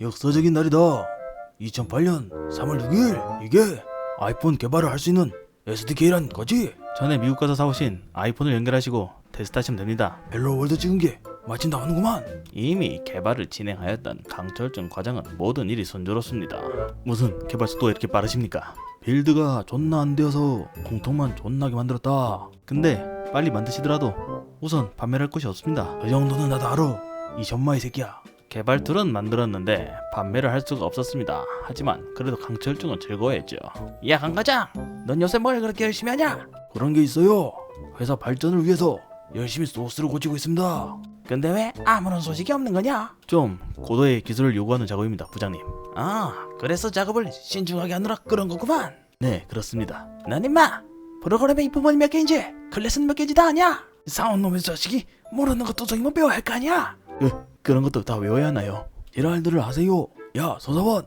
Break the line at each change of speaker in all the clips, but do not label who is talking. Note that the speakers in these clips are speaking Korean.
역사적인 날이다. 2008년 3월 6일 이게 아이폰 개발을 할 수 있는 SDK란 거지.
전에 미국 가서 사오신 아이폰을 연결하시고 테스트하시면 됩니다.
헬로 월드 찍은 게 마침 나오는구만.
이미 개발을 진행하였던 강철준 과장은 모든 일이 순조롭습니다. 무슨 개발 속도가 이렇게 빠르십니까?
빌드가 존나 안 되어서 공통만 존나게 만들었다.
근데 빨리 만드시더라도 우선 판매를 할 곳이 없습니다.
그 정도는 나도 알아. 이 전마이 새끼야.
개발 툴은 만들었는데 판매를 할 수가 없었습니다. 하지만 그래도 강철중은 즐거워했죠. 야 강과장, 넌 요새 뭘 그렇게 열심히 하냐?
그런 게 있어요. 회사 발전을 위해서 열심히 소스를 고치고 있습니다.
근데 왜 아무런 소식이 없는 거냐? 좀 고도의 기술을 요구하는 작업입니다, 부장님. 아, 그래서 작업을 신중하게 하느라 그런 거구만. 네, 그렇습니다. 넌 임마 프로그램의 입부분이 몇 개인지 클래스는 몇 개인지 다 아냐? 사온 놈의 자식이 모르는 것도 저기만 배워야 할 거 아니야?
그, 그런 것도 다 외워야 하나요? 일할들을 하세요. 야 서사원,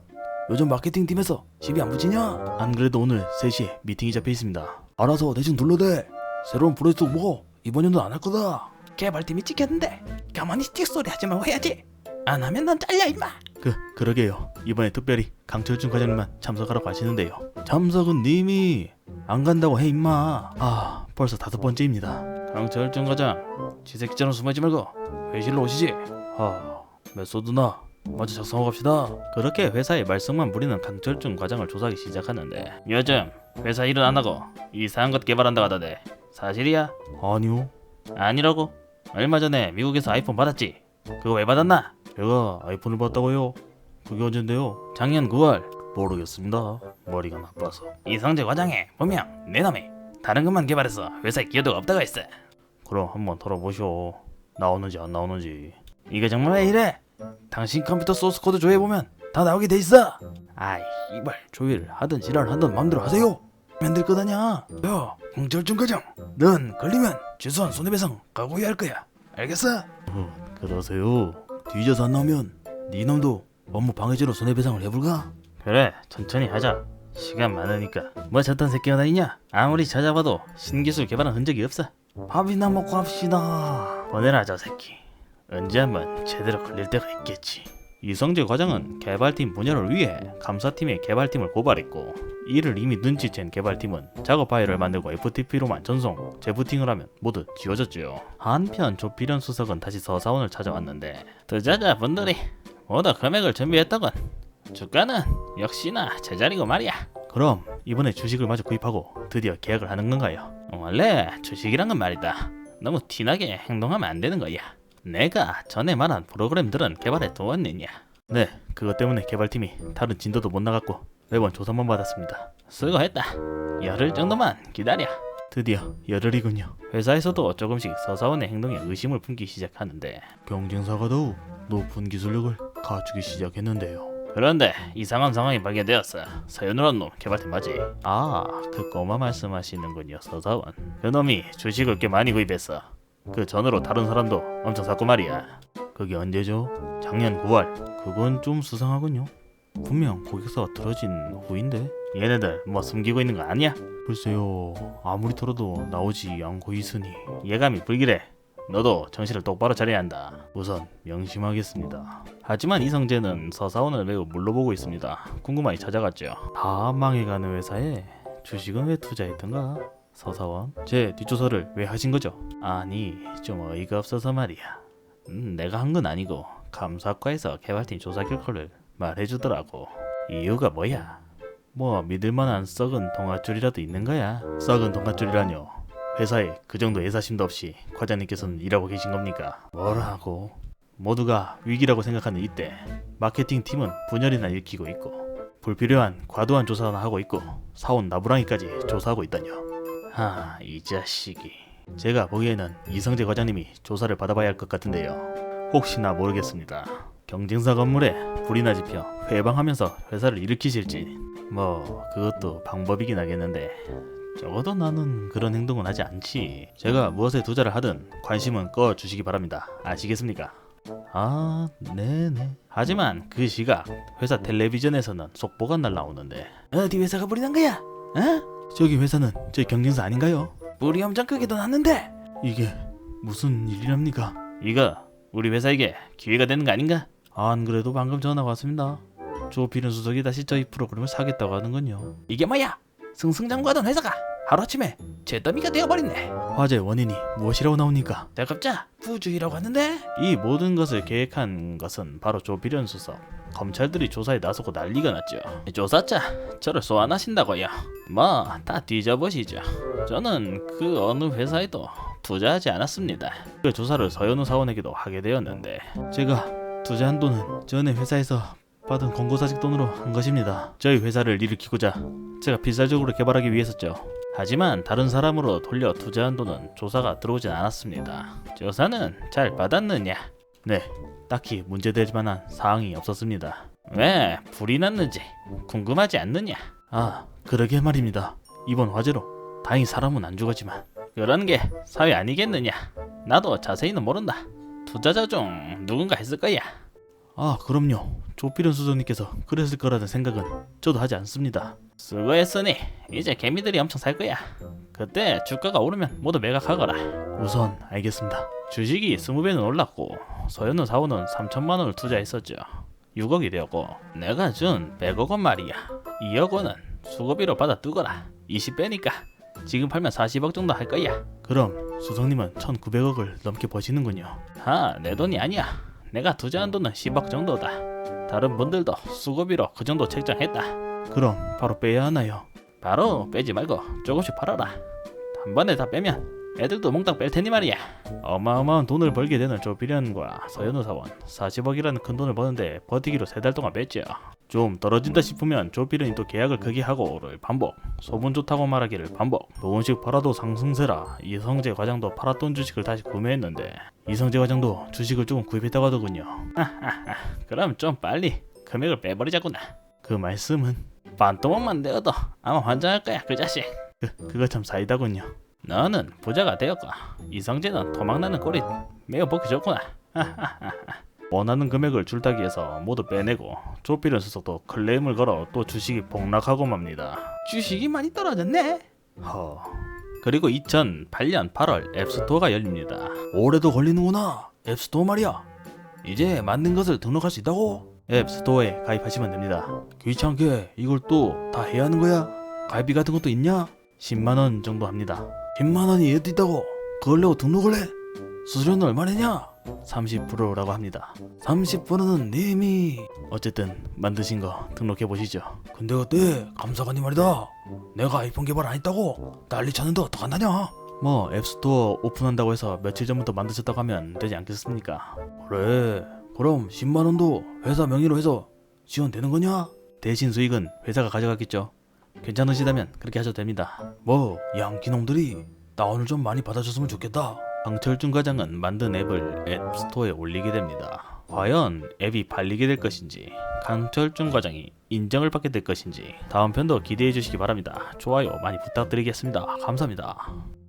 요즘 마케팅 팀에서 시비 안 붙이냐?
안 그래도 오늘 3시에 미팅이 잡혀 있습니다.
알아서 대신 둘러대. 새로운 프로젝트 뭐 이번 연도 안할 거다.
개발팀이 찍혔는데 가만히 틱소리 하지 말고 해야지. 안 하면 넌 잘려 임마. 그 그러게요. 이번에 특별히 강철준 과장님만 참석하러 가시는데요.
참석은 님이 안 간다고 해 임마.
아 벌써 다섯 번째입니다. 강철준 과장, 지새끼처럼 숨어있지 말고 회실로 오시지.
아 메소드나 먼저 작성하고 갑시다.
그렇게 회사의 말썽만 부리는 강철준 과장을 조사하기 시작하는데 요즘 회사 일은 안 하고 이상한 것 개발한다고 하던데 사실이야?
아니요.
아니라고? 얼마 전에 미국에서 아이폰 받았지? 그거 왜 받았나?
제가 아이폰을 봤다고요. 그게 언젠데요?
작년 9월
모르겠습니다. 머리가 나빠서.
이성재 과장의 분명 내 놈이 다른 것만 개발해서 회사에 기여도가 없다고 했어
그럼 한번 털어보쇼. 나오는지 안 나오는지.
이거 정말 왜 이래? 당신 컴퓨터 소스 코드 조회해보면 다 나오게 돼 있어
아이 이발 조회를 하든 지랄 하든 마음대로 하세요. 만들 거다냐? 야 홍철중 과장, 넌 걸리면 최소한 손해배상 각오해야 할 거야. 알겠어?
어, 그러세요?
뒤져서 안 나오면 네 놈도 업무 방해죄로 손해배상을 해볼까?
그래 천천히 하자 시간 많으니까 뭐 저딴 새끼가 다 있냐? 아무리 찾아봐도 신기술 개발한 흔적이 없어.
밥이나 먹고 합시다.
보내라 저 새끼. 언제 한번 제대로 걸릴 때가 있겠지. 이성재 과장은 개발팀 분열을 위해 감사팀의 개발팀을 고발했고 이를 이미 눈치챈 개발팀은 작업 파일을 만들고 FTP로만 전송, 재부팅을 하면 모두 지워졌죠. 한편 조필현 수석은 다시 서사원을 찾아왔는데 투자자 분들이. 모두 금액을 준비했다건 주가는 역시나 제자리고 말이야. 그럼 이번에 주식을 마저 구입하고 드디어 계약을 하는 건가요? 원래 주식이란 건 말이다. 너무 티나게 행동하면 안 되는 거야. 내가 전에 말한 프로그램들은 개발해 두었느냐? 네, 그것 때문에 개발팀이 다른 진도도 못 나갔고 매번 조사만 받았습니다. 수고했다. 열흘 정도만 기다려. 드디어 열흘이군요. 회사에서도 조금씩 서사원의 행동에 의심을 품기 시작하는데
경쟁사가 더욱 높은 기술력을 갖추기 시작했는데요.
그런데 이상한 상황이 발견되었어. 서현우란 놈 개발팀 맞지? 아, 그 꼬마 말씀하시는군요, 서사원. 그 놈이 주식을 꽤 많이 구입했어. 그 전으로 다른 사람도 엄청 샀고 말이야.
그게 언제죠?
작년 9월.
그건 좀 수상하군요. 분명 고객사가 틀어진 후인데
얘네들 뭐 숨기고 있는 거 아니야?
글쎄요 아무리 털어도 나오지 않고 있으니
예감이 불길해. 너도 정신을 똑바로 차려야 한다.
우선 명심하겠습니다.
하지만 이성재는 서사원을 매우 물러보고 있습니다. 궁금하게 찾아갔죠.
다 망해가는 회사에 주식은 왜 투자했던가? 서사원 제 뒷조사를 왜 하신 거죠?
아니, 좀 어이가 없어서 말이야. 음, 내가 한 건 아니고 감사과에서 개발팀 조사 결과를 말해주더라고. 이유가 뭐야? 뭐 믿을만한 썩은 동아줄이라도 있는 거야? 썩은 동아줄이라뇨. 회사에 그 정도 예사심도 없이 과장님께서는 일하고 계신 겁니까?
뭐라고?
모두가 위기라고 생각하는 이때 마케팅 팀은 분열이나 일으키고 있고 불필요한 과도한 조사나 하고 있고 사원 나부랑이까지 조사하고 있다뇨. 하, 이 자식이. 제가 보기에는 이성재 과장님이 조사를 받아봐야 할 것 같은데요. 혹시나 모르겠습니다. 경쟁사 건물에 불이나 지펴 회방하면서 회사를 일으키실지 뭐 그것도 방법이긴 하겠는데 적어도 나는 그런 행동은 하지 않지. 제가 무엇에 투자를 하든 관심은 꺼 주시기 바랍니다. 아시겠습니까? 아, 네네. 하지만 그 시각 회사 텔레비전에서는 속보가 날라오는데 어디 회사가 불이 난 거야? 어?
저기 회사는 제 경쟁사 아닌가요?
불이 엄청 크게도 났는데
이게 무슨 일이랍니까?
이거 우리 회사에게 기회가 되는 거 아닌가? 안 그래도 방금 전화가 왔습니다. 조필은 수석이 다시 저희 프로그램을 사겠다고 하는군요.
이게 뭐야? 승승장구하던 회사가 하루아침에 잿더미가 되어버렸네.
화재 원인이 무엇이라고 나옵니까?
대급자 부주의라고 하는데
이 모든 것을 계획한 것은 바로 조필현 수석. 검찰들이 조사에 나서고 난리가 났죠. 조사자 저를 소환하신다고요. 뭐 다 뒤져보시죠. 저는 그 어느 회사에도 투자하지 않았습니다. 그 조사를 서현우 사원에게도 하게 되었는데 제가 투자한 돈은 전에 회사에서 받은 권고사직 돈으로 한 것입니다. 저희 회사를 일으키고자 제가 필사적으로 개발하기 위해서죠. 하지만 다른 사람으로 돌려 투자한 돈은 조사가 들어오진 않았습니다. 조사는 잘 받았느냐? 네, 딱히 문제될 만한 사항이 없었습니다. 왜 불이 났는지 궁금하지 않느냐? 아, 그러게 말입니다. 이번 화재로 다행히 사람은 안 죽었지만 그런 게 사회 아니겠느냐? 나도 자세히는 모른다. 투자자 중 누군가 했을 거야. 아, 그럼요. 조필현 수석님께서 그랬을 거라는 생각은 저도 하지 않습니다. 수고했으니 이제 개미들이 엄청 살 거야. 그때 주가가 오르면 모두 매각하거라. 우선 알겠습니다. 주식이 20배는 올랐고 서현우 사원은 3천만 원을 투자했었죠. 6억이 되었고 내가 준 100억 원 말이야. 2억 원은 수고비로 받아 두거라. 20배니까 지금 팔면 40억 정도 할 거야. 그럼 수석님은 1,900억을 넘게 버시는군요. 아, 내 돈이 아니야. 내가 투자한 돈은 10억 정도다. 다른 분들도 수고비로 그 정도 책정했다. 그럼 바로 빼야 하나요? 바로 빼지 말고 조금씩 팔아라. 한 번에 다 빼면 애들도 몽땅 뺄 테니 말이야. 어마어마한 돈을 벌게 되는 조비련과 서현우 사원 40억이라는 큰 돈을 버는데 버티기로 세 달 동안 뺐죠. 좀 떨어진다 싶으면 조비련이 또 계약을 크게 하고를 반복. 소문 좋다고 말하기를 반복. 조금씩 팔아도 상승세라 이성재 과장도 팔았던 주식을 다시 구매했는데 이성재 과장도 주식을 조금 구입했다고 하더군요. 그럼 좀 빨리 금액을 빼버리자꾸나. 그 말씀은 반토막만 내어도 아마 환장할 거야 그 자식. 그 그거 참 사이다군요. 너는 부자가 되었고 이성재는 도망나는 꼴이 매우 보기 좋구나. 원하는 금액을 줄타기해서 모두 빼내고 조필은 수석도 클레임을 걸어 또 주식이 폭락하고 맙니다.
주식이 많이 떨어졌네.
허. 그리고 2008년 8월 앱스토어가 열립니다.
올해도 걸리는구나. 앱스토어 말이야. 이제 만든 것을 등록할 수 있다고?
앱스토어에 가입하시면 됩니다.
귀찮게 이걸 또 다 해야 하는 거야? 가입비 같은 것도 있냐?
10만 원 정도 합니다.
10만 원이 얘도 있다고? 그걸 내고 등록을 해? 수수료는 얼마 내냐?
30%라고 합니다.
30%는 님이
어쨌든 만드신 거 등록해 보시죠.
근데 그때 감사관이 말이다 내가 아이폰 개발 안 했다고 난리 쳤는데 어떡하냐
뭐 앱스토어 오픈한다고 해서 며칠 전부터 만드셨다고 하면 되지 않겠습니까?
그래 그럼 10만 원도 회사 명의로 해서 지원되는 거냐?
대신 수익은 회사가 가져가겠죠. 괜찮으시다면 그렇게 하셔도 됩니다.
뭐 양키놈들이 나 오늘 좀 많이 받아줬으면 좋겠다
강철준 과장은 만든 앱을 앱 스토어에 올리게 됩니다. 과연 앱이 팔리게 될 것인지 강철준 과장이 인정을 받게 될 것인지 다음 편도 기대해 주시기 바랍니다. 좋아요 많이 부탁드리겠습니다. 감사합니다.